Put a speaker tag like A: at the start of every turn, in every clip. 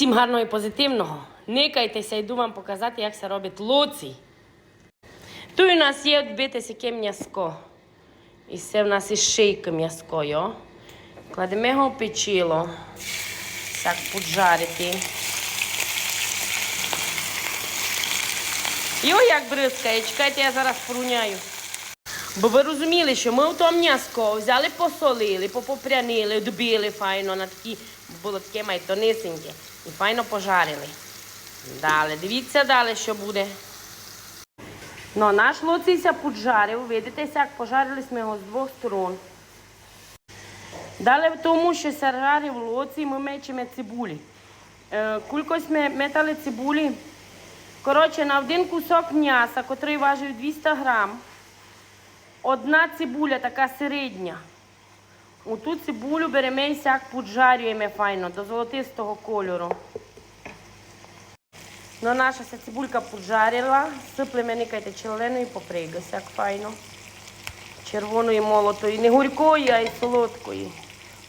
A: Всім гарного і позитивного. Никайтеся, йду вам показати, як це робить луці. Тут у нас є відбите сяке м'яско. І це в нас із шийки м'яско. Кладемо його в печило. Так поджарити. Йо, як бризкає, чекайте, я зараз поруняю. Бо ви розуміли, що ми в то м'яско взяли, посолили, попопрянили, добили файно на такі, було таке май тонисеньке. І файно пожарили. Далі, дивіться далі, що буде. Ну, наш луційся поджарив, видите, як пожарили ми його з двох сторон. Далі в тому, що се жарив луці, ми мечемо цибулі. Е, Кулькось ми метали цибулі. Коротше, на один кусок м'яса, котрий важив 200 грам, одна цибуля така середня. У ту цибулю беремо і сяк поджарюємо файно до золотистого кольору. Ну, наша ся цибулька поджарила, сиплемо никайте червоної поприги, сяк файно. Червоної молотої, не гурької, а й солодкої.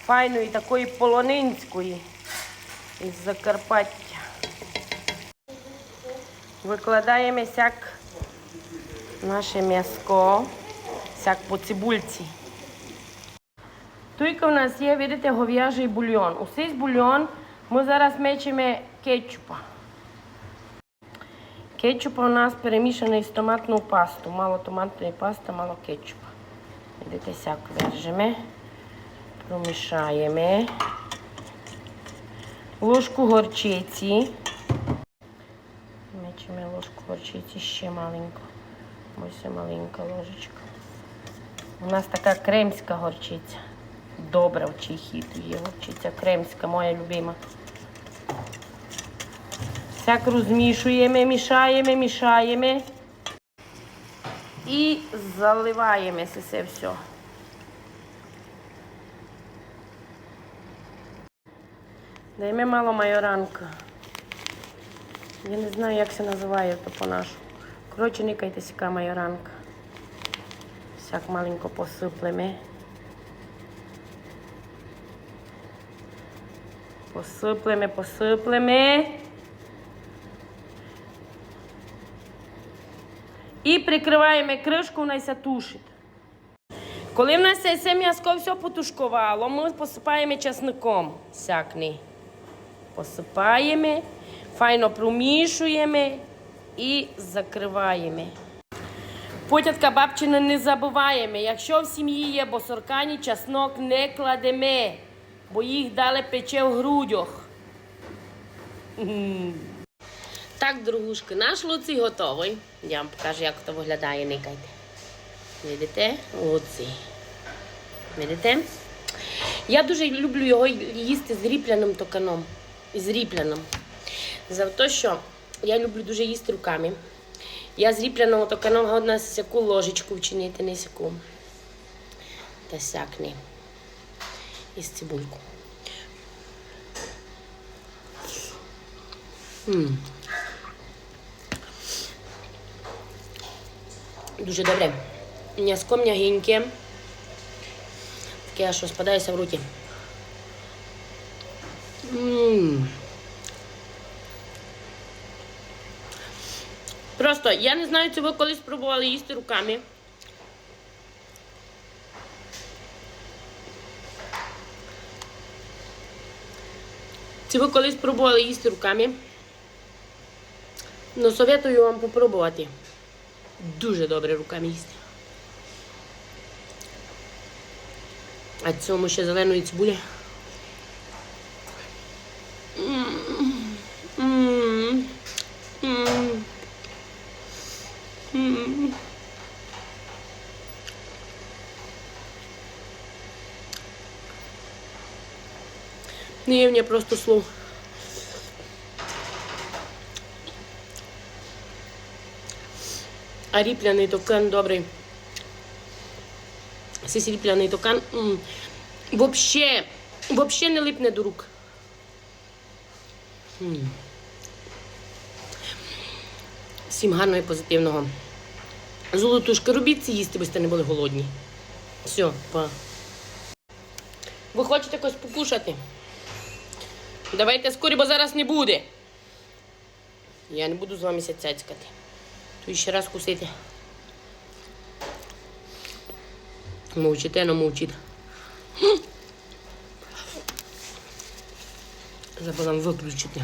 A: Файної такої полонинської із Закарпаття. Викладаємо сяк наше м'яско, сяк по цибульці. Туйка у нас є, видите, гов'яжий бульйон. У цей бульйон ми зараз мечемо кетчупа. Кетчуп у нас перемішаний з томатною пастою. Мало томатної пасти, мало кетчупа. Видите, сяк вержемо, промішаємо. Ложку горчиці. Мечемо ложку горчиці ще маленько. Ось маленька ложечка. У нас така кремська горчиця. Добра в тут є горчиця кремська, моя любима. Всяк розмішуємо, мішаємо, мішаємо. І заливаємо це все. Даємо мало майоранка. Я не знаю, як це називає то по-нашу. Коротше, никайте сіка майоранка. Всяк маленько посиплемо. Посиплемо, посиплемо. І прикриваємо кришку, вона ся тушить. Коли в нас це м'яско все потушкувало, ми посипаємо часником сякний. Посипаємо, файно промішуємо і закриваємо. Потятка бабчина не забуваємо. Якщо в сім'ї є босоркані, часнок не кладемо, бо їх дали пече в грудях. Так, другушки, наш луцій готовий. Я вам покажу, як це виглядає, никайте. Видите? Луцій. Видите? Я дуже люблю його їсти з ріпляним токаном. З ріпляним. За те, що я люблю дуже їсти руками. Я з ріпляного токаном годна сяку ложечку вчинити, не сяку. Та сякни. Із цибульку. Дуже добре. М'яско м'ягеньке. Таке, аж що спадається в руки. Просто я не знаю, чи ви колись пробували їсти руками. Чи ви колись пробували їсти руками? Ну, советую вам попробувати. Дуже добре руками їсти. А цьому ще зеленої цибулі. М, м, м. М. Не є мені просто слов. А ріпляний токан добрий. Сись ріпляний токан вообще, вообще не липне до рук. Всім гарного і позитивного. Золотушки, робіть це їсти, бо сте не були голодні. Все, па. Ви хочете когось покушати? Давайте скорі, бо зараз не буде. Я не буду з вами ся цяцькати. То ще раз кусити. Мовчите, но мовчите. Забула виключити.